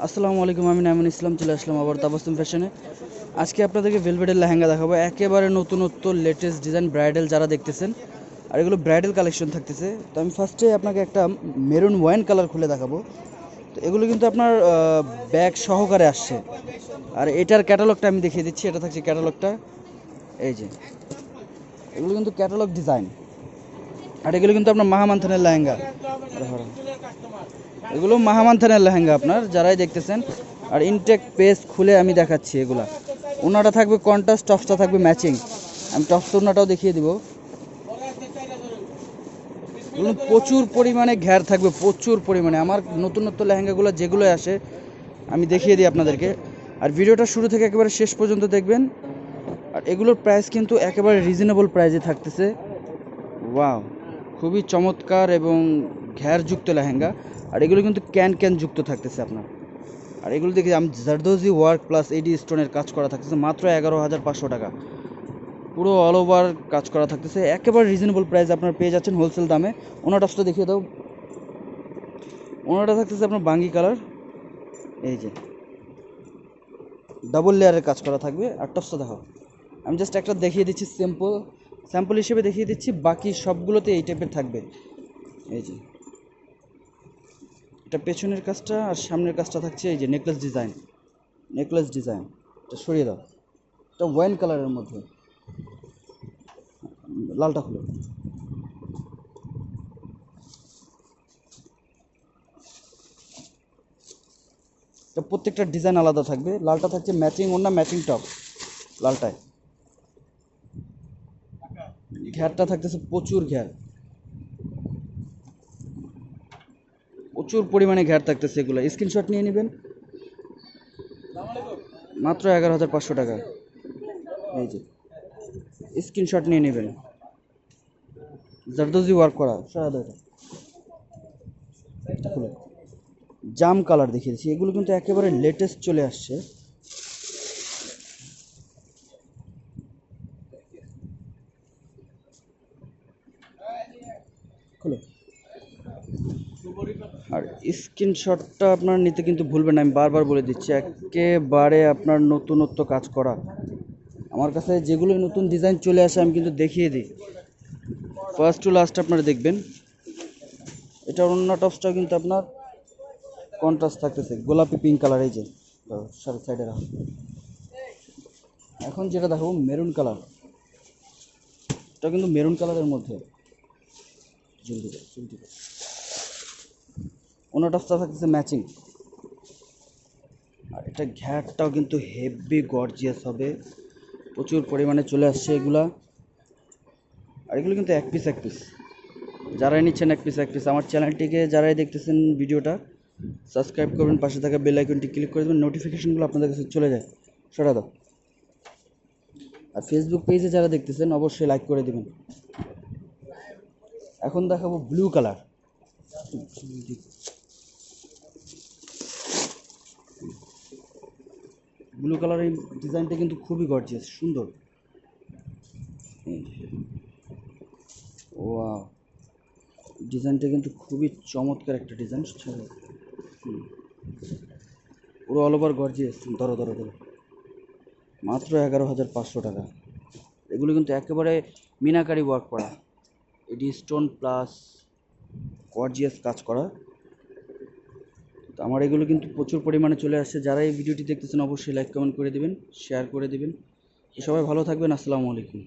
আসসালামু আলাইকুম, আমি নামিন ইসলাম, চলে আসলাম আবার তাবাসুম ফ্যাশনে। আজকে আপনাদেরকে ভেলভেটের লেহেঙ্গা দেখাবো। একেবারে নতুনত্ব লেটেস্ট ডিজাইন ব্রাইডাল যারা দেখতেছেন, আর এগুলো ব্রাইডাল কালেকশন থাকতেছে। তো আমি ফার্স্টে আপনাকে একটা মেরুন ওয়াইন কালার খুলে দেখাবো। তো এগুলো কিন্তু আপনার ব্যাগ সহকারে আসছে। আর এটার ক্যাটালগটা আমি দেখিয়ে দিচ্ছি, এটা থাকছে ক্যাটালগটা এই যে, এগুলো কিন্তু ক্যাটালগ ডিজাইন আর এগুলো কিন্তু আপনার মাহামান্থানের লেহেঙ্গা। এগুলো মাহামান্থানের লেহেঙ্গা আপনার, যারাই দেখতেছেন। আর ইনটেক পেজ খুলে আমি দেখাচ্ছি এগুলা। ওনাটা থাকবে কন্ট্রাস্ট টপসটা থাকবে ম্যাচিং আমি টপস ওনাটাও দেখিয়ে দিব। প্রচুর পরিমাণে ঘ্যার থাকবে, প্রচুর পরিমাণে। আমার নতুন নতুন লেহেঙ্গাগুলো যেগুলো আসে, আমি দেখিয়ে দিই আপনাদেরকে। আর ভিডিওটা শুরু থেকে একেবারে শেষ পর্যন্ত দেখবেন। আর এগুলোর প্রাইস কিন্তু একেবারে রিজনেবল প্রাইসে থাকতেছে। ওয়াও খুবই চমৎকার এবং ঘ্যারযুক্ত লেহেঙ্গা, আর এগুলো কিন্তু ক্যান ক্যান যুক্ত থাকতেছে আপনার। আর এগুলো দেখি আমি জারদোজি ওয়ার্ক প্লাস এডি স্টোনের কাজ করা থাকতেছে মাত্র এগারো হাজার পাঁচশো টাকা। পুরো অল ওভার কাজ করা থাকতেছে। একেবারে রিজনেবল প্রাইস আপনার পেয়ে যাচ্ছেন হোলসেল দামে। ওনার টপসটা দেখিয়ে দাও। ওনাটা থাকতেছে আপনার বাঙ্গি কালার এই যে। ডাবল লেয়ারের কাজ করা থাকবে। আর টপসটা দেখো। আমি জাস্ট একটা দেখিয়ে দিচ্ছি স্যাম্পল স্যাম্পল হিসেবে দেখিয়ে দিচ্ছি। বাকি সবগুলোতে এই টাইপের থাকবে। এই যে। এটা পেছনের কাজটা আর সামনের কাজটা থাকছে এই যে নেকলেস ডিজাইন নেকলেস ডিজাইন এটা সরিয়ে দাও। এটা ওয়াইন কালারের মধ্যে। লালটা খুলো। এটা প্রত্যেকটা ডিজাইন আলাদা থাকবে। লালটা থাকছে ম্যাচিং ওর না ম্যাচিং টপ লালটায়। ঘ্যারটা থাকতেছে প্রচুর ঘ্যার। প্রচুর পরিমাণে ঘ্যার থাকতেছে এগুলো। স্ক্রিনশট নিয়ে নেবেন। মাত্র এগারো হাজার পাঁচশো টাকা। এই যে। স্ক্রিনশট নিয়ে নেবেন। জারদোজি ওয়ার্ক করা। সরা দাও এটা। এটা খুলো। জাম কালার দেখিয়ে দিচ্ছি। এগুলো কিন্তু একেবারে লেটেস্ট চলে আসছে। খুলো। আর স্ক্রিনশটটা আপনার নিতে কিন্তু ভুলবেন না আমি বারবার বলে দিচ্ছি একেবারে আপনার নতুনত্ব কাজ করা। আমার কাছে যেগুলো নতুন ডিজাইন চলে আসে আমি কিন্তু দেখিয়ে দিই। ফার্স্ট টু লাস্ট আপনারা দেখবেন। এটা অন্য টপসটাও কিন্তু আপনার কন্ট্রাস্ট থাকতেছে গোলাপি পিঙ্ক কালার এই যে সাইডে রাখো। এখন যেটা দেখো মেরুন কালার এটা কিন্তু মেরুন কালারের মধ্যে। জলদি জলদি করো। অন্য টপসটা থাকতেছে ম্যাচিং আর এটা ঘ্যাটটাও কিন্তু হেভি গর্জিয়াস হবে। প্রচুর পরিমাণে চলে আসছে এগুলা। আর এগুলো কিন্তু এক পিস এক পিস যারাই নিচ্ছেন এক পিস এক পিস আমার চ্যানেলটিকে যারাই দেখতেছেন ভিডিওটা সাবস্ক্রাইব করবেন, পাশে থাকা বেল আইকনটি ক্লিক করে দেবেন নোটিফিকেশনগুলো আপনাদের কাছে চলে যায়। সরা দাও। আর ফেসবুক পেজে যারা দেখতেছেন, অবশ্যই লাইক করে দেবেন। এখন দেখাবো ব্লু কালার ব্লু কালারের ডিজাইনটা কিন্তু খুবই গর্জিয়াস সুন্দর। ওয়া ডিজাইনটা কিন্তু খুবই চমৎকার একটা ডিজাইন পুরো অল ওভার গর্জিয়াস ধরো ধরো ধরো। মাত্র এগারো হাজার পাঁচশো টাকা। এগুলো কিন্তু একেবারে মিনাকারি ওয়ার্ক করা। এটি স্টোন প্লাস গর্জিয়াস কাজ করা। তো আমার এগুলো কিন্তু প্রচুর পরিমাণে চলে আসছে। যারা এই ভিডিওটি দেখতেছেন, অবশ্যই লাইক কমেন্ট করে দেবেন শেয়ার করে দেবেন। সবাই ভালো থাকবেন, আসসালামু আলাইকুম।